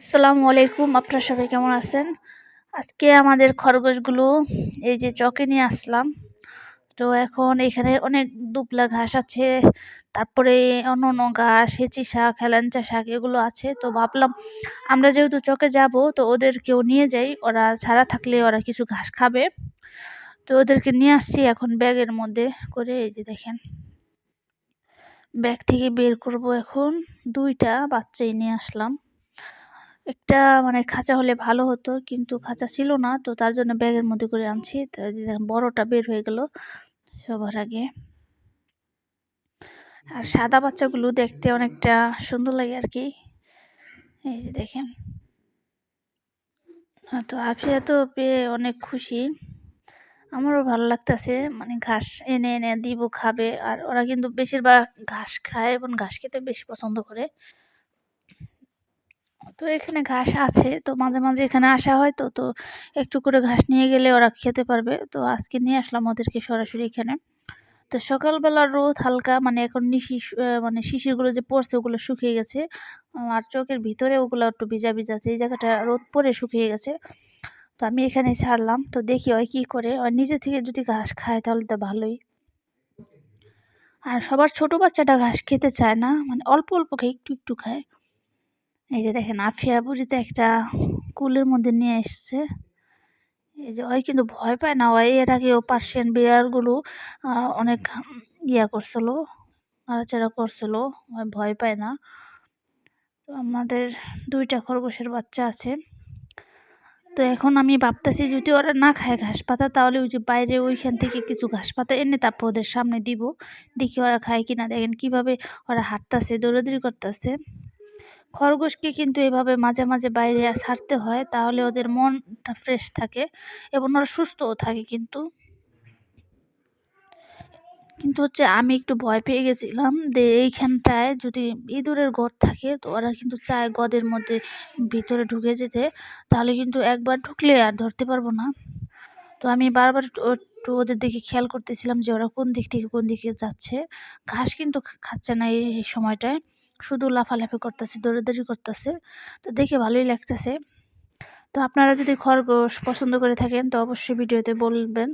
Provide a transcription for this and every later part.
আসসালামু আলাইকুম, আপনারা সবাই কেমন আছেন? আজকে আমাদের খরগোশগুলো এই যে চকে নিয়ে আসলাম। তো এখন এখানে অনেক দুবলা ঘাস আছে, তারপরে অন্য অন্য ঘাস, হেঁচি শাক, হেলেঞ্চা শাক এগুলো আছে। তো ভাবলাম আমরা যেহেতু চকে যাব, তো ওদেরকেও নিয়ে যাই। ওরা ছাড়া থাকলে ওরা কিছু ঘাস খাবে। তো ওদেরকে নিয়ে আসছি এখন ব্যাগের মধ্যে করে, এই যে দেখেন। ব্যাগ থেকে বের করব এখন। দুইটা বাচ্চাই নিয়ে আসলাম। একটা মানে খাঁচা হলে ভালো হতো, কিন্তু খাঁচা ছিল না, তো তার জন্য ব্যাগের মধ্যে করে আনছি। বড়টা বের হয়ে গেল সবার আগে। আর সাদা বাচ্চাগুলো দেখতে অনেকটা সুন্দর লাগে আর কি এই যে দেখেন। তো আফিয়া তো পেয়ে অনেক খুশি। আমারও ভালো লাগতেছে মানে ঘাস এনে এনে দিব, খাবে। আর ওরা কিন্তু বেশিরভাগ ঘাস খায় এবং ঘাস খেতে বেশি পছন্দ করে। তো এখানে ঘাস আছে, তো মাঝে মাঝে এখানে আসা হয় তো তো একটু করে ঘাস নিয়ে গেলে ওরা খেতে পারবে। তো আজকে নিয়ে আসলাম ওদেরকে সরাসরি এখানে। তো সকালবেলা রোদ হালকা মানে এখন নিশি মানে শিশিরগুলো যে পড়ছে ওগুলো শুকিয়ে গেছে। আর চোখের ভিতরে ওগুলো একটু ভিজা ভিজা আছে, এই জায়গাটা রোদ পরে শুকিয়ে গেছে। তো আমি এখানে ছাড়লাম, তো দেখি ওই কী করে, ওই নিজে থেকে যদি ঘাস খায় তাহলে তো ভালোই। আর সবার ছোট বাচ্চাটা ঘাস খেতে চায় না মানে অল্প অল্প খায় একটু একটু খায়। এই যে দেখেন, আফিয়া বুড়িতে একটা কুলের মধ্যে নিয়ে এসছে। এই যে ওই কিন্তু ভয় পায় না, ওই এর আগে ও পার্সিয়ান বিড়ালগুলো অনেক ইয়া করছিল, নাড়াচাড়া করছিল, ওই ভয় পায় না। তো আমাদের দুইটা খরগোশের বাচ্চা আছে। তো এখন আমি ভাবতেছি যদি ওরা না খায় ঘাস পাতা, তাহলে ওই যে বাইরে ওইখান থেকে কিছু ঘাস পাতা এনে তারপর ওদের সামনে দিব, দেখি ওরা খায় কিনা। দেখেন কীভাবে ওরা হাঁটতেছে, দৌড়াদৌড়ি করতেছে। খরগোশকে কিন্তু এভাবে মাঝে মাঝে বাইরে ছাড়তে হয়, তাহলে ওদের মনটা ফ্রেশ থাকে এবং ওরা সুস্থও থাকে কিন্তু। কিন্তু হচ্ছে আমি একটু ভয় পেয়ে গেছিলাম যে এইখানটায় যদি ইঁদুরের ঘর থাকে তো ওরা কিন্তু চায় গদের মধ্যে ভিতরে ঢুকে যেতে, তাহলে কিন্তু একবার ঢুকলে আর ধরতে পারব না। তো আমি বারবার একটু ওদের দিকে খেয়াল করতেছিলাম যে ওরা কোন দিক থেকে কোন দিকে যাচ্ছে। ঘাস কিন্তু খাচ্ছে না এই সময়টায়। শুধু লাফালাফি করতেছে, দৌড়াদৌড়ি করতেছে। তো দেখে ভালোই লাগতেছে। তো আপনারা যদি খরগোশ পছন্দ করে থাকেন, তো অবশ্যই ভিডিওতে বলবেন।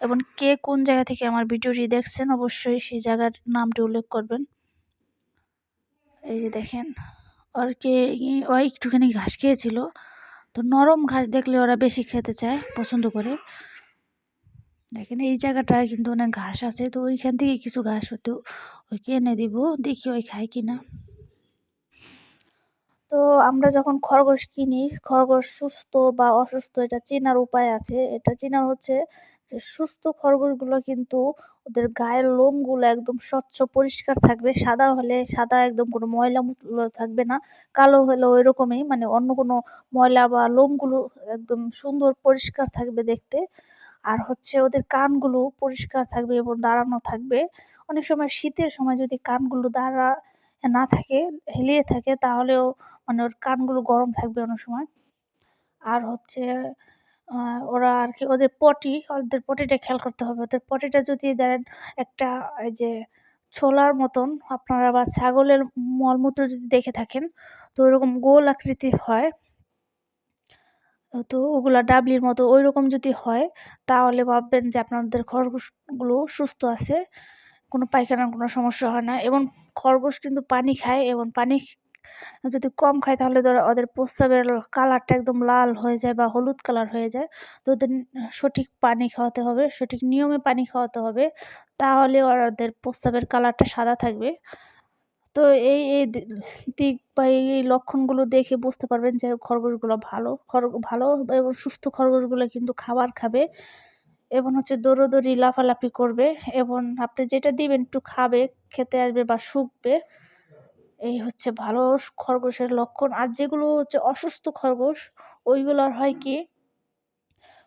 এবং কে কোন জায়গা থেকে আমার ভিডিওটি দেখছেন, অবশ্যই সেই জায়গার নামটি উল্লেখ করবেন। এই যে দেখেন, ওর কে ও একটুখানি ঘাস খেয়েছিল। তো নরম ঘাস দেখলে ওরা বেশি খেতে চায়, পছন্দ করে। দেখেন, এই জায়গাটায় কিন্তু অনেক ঘাস আছে। তো ওইখান থেকে কিছু ঘাস হতো ওইকে এনে দিব, দেখি ওই খায় কিনা। তো আমরা যখন খরগোশ কিনি, খরগোশ সুস্থ বা অসুস্থ, এটা চেনার উপায় আছে। এটা চেনার হচ্ছে যে সুস্থ খরগোশগুলো কিন্তু ওদের গায়ের লোমগুলো একদম স্বচ্ছ, পরিষ্কার থাকবে। সাদা হলে সাদা একদম কোনো ময়লা থাকবে না। কালো হলে ওই রকমই মানে অন্য কোনো ময়লা বা লোমগুলো একদম সুন্দর, পরিষ্কার থাকবে দেখতে। আর হচ্ছে ওদের কানগুলো পরিষ্কার থাকবে এবং দাঁড়ানো থাকবে। অনেক সময় শীতের সময় যদি কানগুলো দাঁড়া না থাকে, হেলিয়ে থাকে, তাহলেও মানে ওর কানগুলো গরম থাকবে অনেক সময়। আর হচ্ছে ওরা আর কি ওদের পটি, ওদের পটিটা খেয়াল করতে হবে। ওদের পটিটা যদি দেন একটা, এই যে ছোলার মতন, আপনারা বা ছাগলের মলমূত্র যদি দেখে থাকেন, তো ওরকম গোল আকৃতি হয়। তো ওগুলা ডাবলির মতো ওই রকম যদি হয়, তাহলে ভাববেন যে আপনাদের খরগোশগুলো সুস্থ আছে, কোনো পায়খানার কোনো সমস্যা হয় না। এবং খরগোশ কিন্তু পানি খায় এবং পানি যদি কম খায়, তাহলে ধরো ওদের প্রস্রাবের কালারটা একদম লাল হয়ে যায় বা হলুদ কালার হয়ে যায়। তো ওদের সঠিক পানি খাওয়াতে হবে, সঠিক নিয়মে পানি খাওয়াতে হবে, তাহলে ওদের প্রস্রাবের কালারটা সাদা থাকবে। তো এই এই দিক বা এই লক্ষণগুলো দেখে বুঝতে পারবেন যে খরগোশগুলো ভালো খরগ ভালো এবং সুস্থ খরগোশগুলো কিন্তু খাবার খাবে এবং হচ্ছে দৌড়োদৌড়ি, লাফালাফি করবে এবং আপনি যেটা দিবেন একটু খাবে, খেতে আসবে বা শুকবে, এই হচ্ছে ভালো খরগোশের লক্ষণ। আর যেগুলো হচ্ছে অসুস্থ খরগোশ, ওইগুলোর হয় কি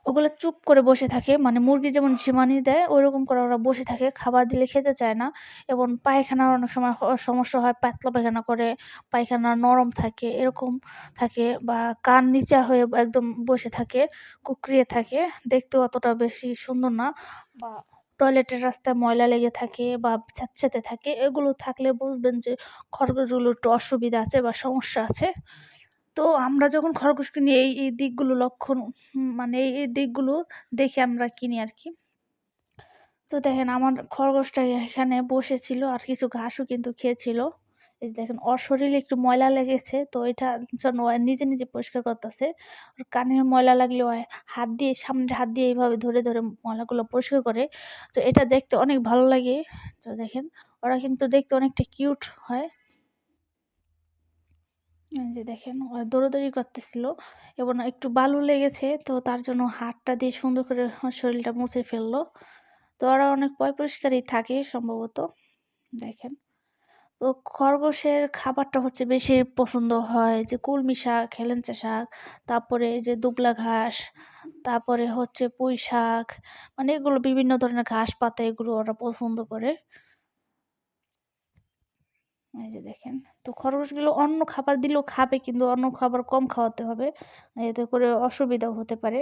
ওগুলো চুপ করে বসে থাকে। মানে মুরগি যেমন ঝিমানি দেয়, ওইরকম করে ওরা বসে থাকে, খাবার দিলে খেতে চায় না। এবং পায়খানার অনেক সময় সমস্যা হয়, পাতলা পায়খানা করে, পায়খানা নরম থাকে, এরকম থাকে বা কান নিচা হয়ে একদম বসে থাকে, কুকড়িয়ে থাকে। দেখতে অতটা বেশি সুন্দর না। বা টয়লেটের রাস্তায় ময়লা লেগে থাকে বা ছ্যাঁতছ্যাঁতে থাকে, এগুলো থাকলে বুঝবেন যে খরগোশগুলো একটু অসুবিধা আছে বা সমস্যা আছে। তো আমরা যখন খরগোশ কিনি এই, এই দিকগুলো লক্ষণ মানে এই, এই দিকগুলো দেখে আমরা কিনি আর কি তো দেখেন আমার খরগোশটা এখানে বসেছিল আর কিছু ঘাসও কিন্তু খেয়েছিল। এই দেখেন ওর শরীরে একটু ময়লা লেগেছে তো এটা জন্য নিজে, নিজে পরিষ্কার করতেছে। ওর কানে ময়লা লাগলে হাত দিয়ে সামনে হাত দিয়ে এইভাবে ধরে, ধরে ময়লাগুলো পরিষ্কার করে। তো এটা দেখতে অনেক ভালো লাগে। তো দেখেন ওরা কিন্তু দেখতে অনেকটা কিউট হয়। যে দেখেন দৌড়াদৌড়ি করতেছিল এবং একটু বালু লেগেছে তো তার জন্য হাতটা দিয়ে সুন্দর করে শরীরটা মুছে ফেলল। তো ওরা অনেক পয় পরিষ্কারই থাকে সম্ভবত। দেখেন। তো খরগোশের খাবারটা হচ্ছে বেশি পছন্দ হয় যে কলমি শাক, হেলেঞ্চা শাক, তারপরে যে দুবলা ঘাস, তারপরে হচ্ছে পুঁই শাক, মানে এগুলো বিভিন্ন ধরনের ঘাস পাতা এগুলো ওরা পছন্দ করে। এই যে দেখেন। তো খরগোশগুলো অন্য খাবার দিলেও খাবে কিন্তু অন্য খাবার কম খাওয়াতে হবে। এতে করে অসুবিধাও হতে পারে।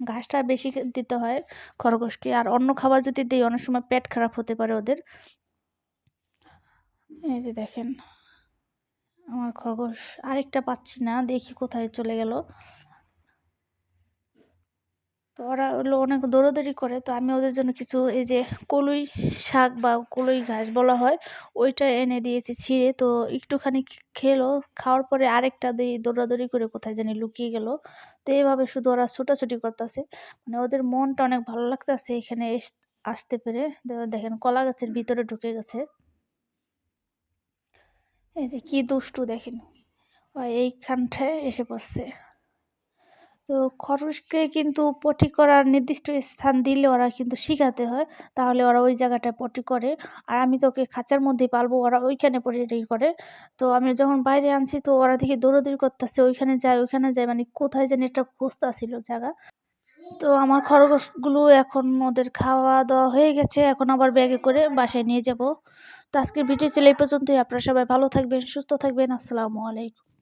ঘাসটা বেশি দিতে হয় খরগোশকে। আর অন্য খাবার যদি দিই অনেক সময় পেট খারাপ হতে পারে ওদের। এই যে দেখেন। আমার খরগোশ আরেকটা পাচ্ছি না। দেখি কোথায় চলে গেল। তো ওরা হলো অনেক দৌড়াদৌড়ি করে। তো আমি ওদের জন্য কিছু এই যে কলুই শাক বা কলুই ঘাস বলা হয়, ওইটা এনে দিয়েছি ছিঁড়ে। তো একটুখানি খেলো। খাওয়ার পরে আরেকটা দিয়ে দৌড়াদৌড়ি করে কোথায় জানি লুকিয়ে গেল। তো এভাবে শুধু ওরা ছুটাছুটি করতেছে। মানে ওদের মনটা অনেক ভালো লাগতেছে এখানে আসতে পেরে। দেখেন কলা গাছের ভিতরে ঢুকে গেছে। এই যে কি দুষ্টু দেখেন। এইখানটায় এসে পড়ছে। তো খরগোশকে কিন্তু পটি করার নির্দিষ্ট স্থান দিলে ওরা কিন্তু শিখাতে হয়। তাহলে ওরা ওই জায়গাটায় পটি করে। আর আমি তো ওকে খাঁচার মধ্যেই পালবো, ওরা ওইখানে পটি-টটি করে। তো আমি যখন বাইরে আনছি তো ওরা দেখি দৌড়াদৌড়ি করতেছে। ওইখানে যায়, ওইখানে যায় মানে কোথায় যেন একটা খুঁজতাছিল জায়গা। তো আমার খরগোশগুলো এখন ওদের খাওয়া-দাওয়া হয়ে গেছে। এখন আবার ব্যাগে করে বাসায় নিয়ে যাব। তো আজকের ভিডিও ছিল এই পর্যন্তই। আপনারা সবাই ভালো থাকবেন, সুস্থ থাকবেন। আসসালামু আলাইকুম।